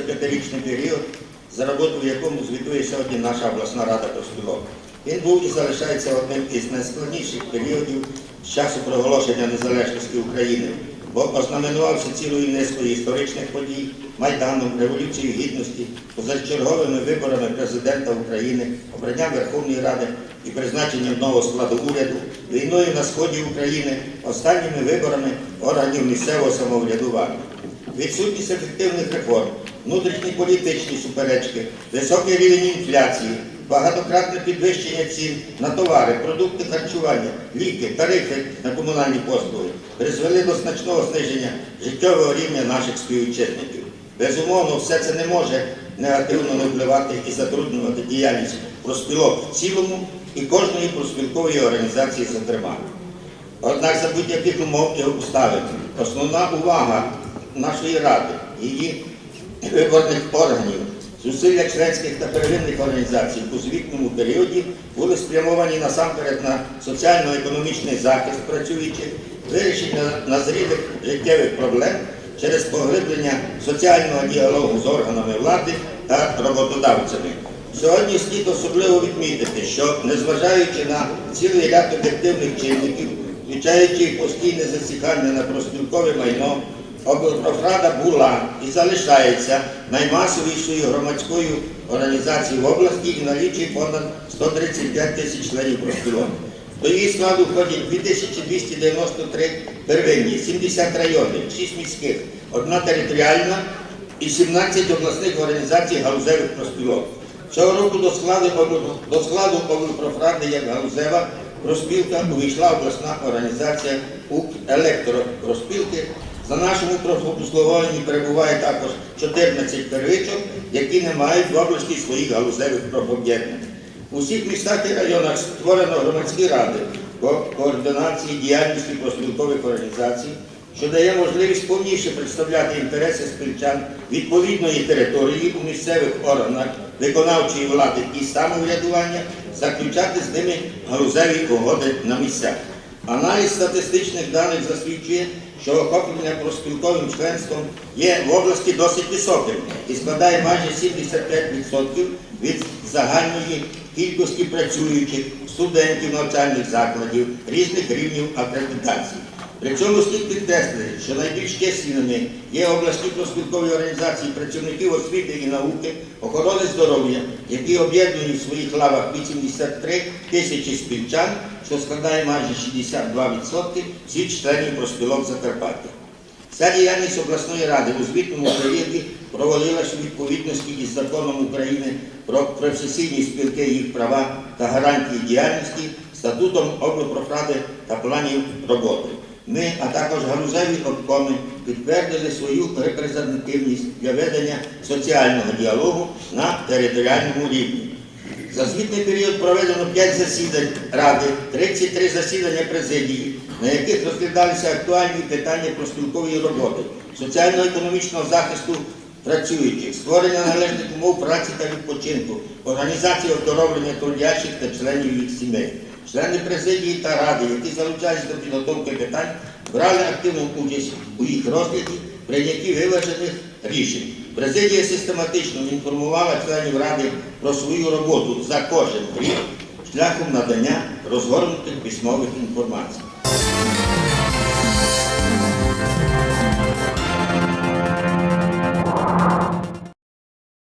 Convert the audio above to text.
п'ятирічний період, за роботу в якому звітує сьогодні наша обласна рада профспілок. Він був і залишається одним із найскладніших періодів з часу проголошення незалежності України, бо ознаменувався цілою низкою історичних подій, Майданом, Революцією Гідності, позачерговими виборами президента України, обранням Верховної Ради і призначенням нового складу уряду, війною на сході України, останніми виборами органів місцевого самоврядування. Відсутність ефективних реформ, внутрішні політичні суперечки, високий рівень інфляції, багатократне підвищення цін на товари, продукти харчування, ліки, тарифи на комунальні послуги призвели до значного зниження життєвого рівня наших співвітчизників. Безумовно, все це не може негативно не впливати і затруднювати діяльність проспілок в цілому і кожної проспілкової організації, зокрема. Однак за будь-яких умов і обставин основна увага нашої ради, її виборних органів, зусилля членських та первинних організацій у звітному періоді були спрямовані насамперед на соціально-економічний захист працюючих, вирішення назрілих життєвих проблем через поглиблення соціального діалогу з органами влади та роботодавцями. Сьогодні слід особливо відмітити, що незважаючи на цілий ряд об'єктивних чинників, включаючи постійне засікання на проспілкове майно, облпрофрада була і залишається наймасовішою громадською організацією в області і налічує понад 135 тисяч членів профспілок. До її складу входять 2293 первинні, 70 районних, 6 міських, одна територіальна і 17 обласних організацій галузевих профспілок. Цього року до складу, до складу облпрофради як галузева проспілка увійшла обласна організація УК електропроспілки. За нашому профобслуговуванні перебуває також 14 первичок, які не мають в області своїх галузевих профоб'єднань. У всіх містах і районах створено громадські ради по координації діяльності проспілкових організацій, що дає можливість повніше представляти інтереси спільчан відповідної території у місцевих органах виконавчої влади і самоврядування, заключати з ними галузеві угоди на місцях. Аналіз статистичних даних засвідчує, що охоплення проспілковим членством є в області досить високим і складає майже 75% від загальної кількості працюючих студентів навчальних закладів різних рівнів акредитації. При цьому слід підкреслити, що найбільш численними є обласні проспілкові організації працівників освіти і науки, охорони здоров'я, які об'єднують в своїх лавах 83 тисячі спільчан, що складає майже 62% всіх членів проспілок Закарпаття. Вся діяльність обласної ради у звітному періоді проводилась у відповідності із законом України про професійні спілки, їх права та гарантії діяльності, статутом облпрофради та планів роботи. Ми, а також галузеві обкоми, підтвердили свою репрезентативність для ведення соціального діалогу на територіальному рівні. За звітний період проведено 5 засідань Ради, 33 засідання президії, на яких розглядалися актуальні питання проспілкової роботи, соціально-економічного захисту працюючих, створення належних умов праці та відпочинку, організації оздоровлення трудящих та членів їх сімей. Члени президії та ради, які залучаються до підготовки питань, брали активну участь у їх розгляді, прийнятті виважених рішень. Президія систематично інформувала членів ради про свою роботу за кожен рік шляхом надання розгорнутих письмових інформацій.